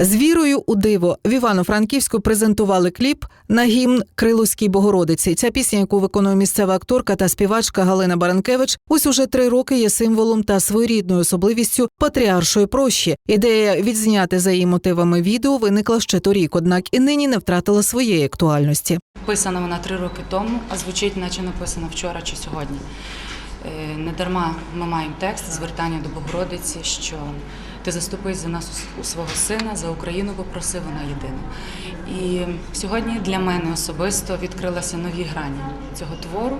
З вірою у диво в Івано-Франківську презентували кліп на гімн Крилуській Богородиці. Ця пісня, яку виконує місцева акторка та співачка Галина Баранкевич, ось уже три роки є символом та своєрідною особливістю патріаршої прощі. Ідея відзняти за її мотивами відео виникла ще торік, однак і нині не втратила своєї актуальності. Писана вона три роки тому, а звучить, наче написана вчора чи сьогодні. Е, Недарма ми маємо текст звертання до Богородиці, що ти заступись за нас у свого сина, за Україну попроси вона єдина. І сьогодні для мене особисто відкрилися нові грані цього твору.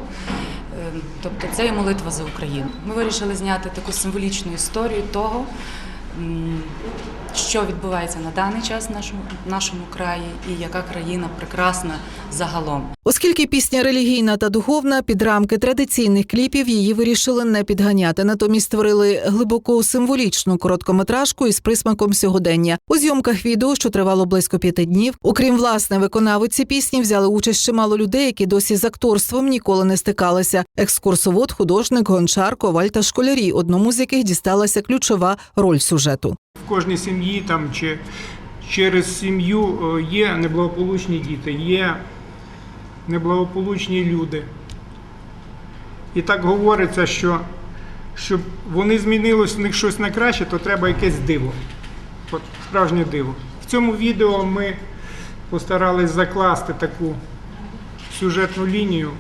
Е, Тобто це є молитва за Україну. Ми вирішили зняти таку символічну історію того, що відбувається на даний час в нашому, в нашому краї і яка країна прекрасна загалом. Оскільки пісня релігійна та духовна, під рамки традиційних кліпів її вирішили не підганяти. Натомість створили глибоко символічну короткометражку із присмаком сьогодення. У зйомках відео, що тривало близько п'яти днів, окрім власне виконавиці пісні, взяли участь чимало людей, які досі з акторством ніколи не стикалися. Екскурсовод, художник, гончар, коваль та школярі, одному з яких дісталася ключова роль сюжету. В кожній сім'ї там чи через сім'ю е, є неблагополучні діти, є неблагополучні люди. І так говориться, що щоб вони змінилось в них щось на краще, то треба якесь диво. От справжнє диво. В цьому відео ми постарались закласти таку сюжетну лінію,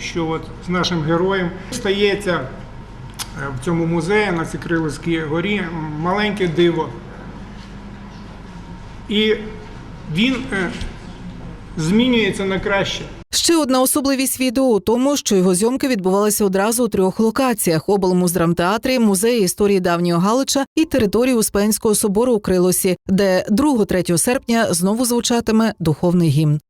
що от з нашим героєм стається в цьому музеї на Цикриловській горі маленьке диво. І він е, змінюється на краще. Ще одна особливість відео у тому, що його зйомки відбувалися одразу у трьох локаціях: облмуздрамтеатрі, музеї історії давнього Галича і території Успенського собору у Крилосі, де 2-3 серпня знову звучатиме духовний гімн.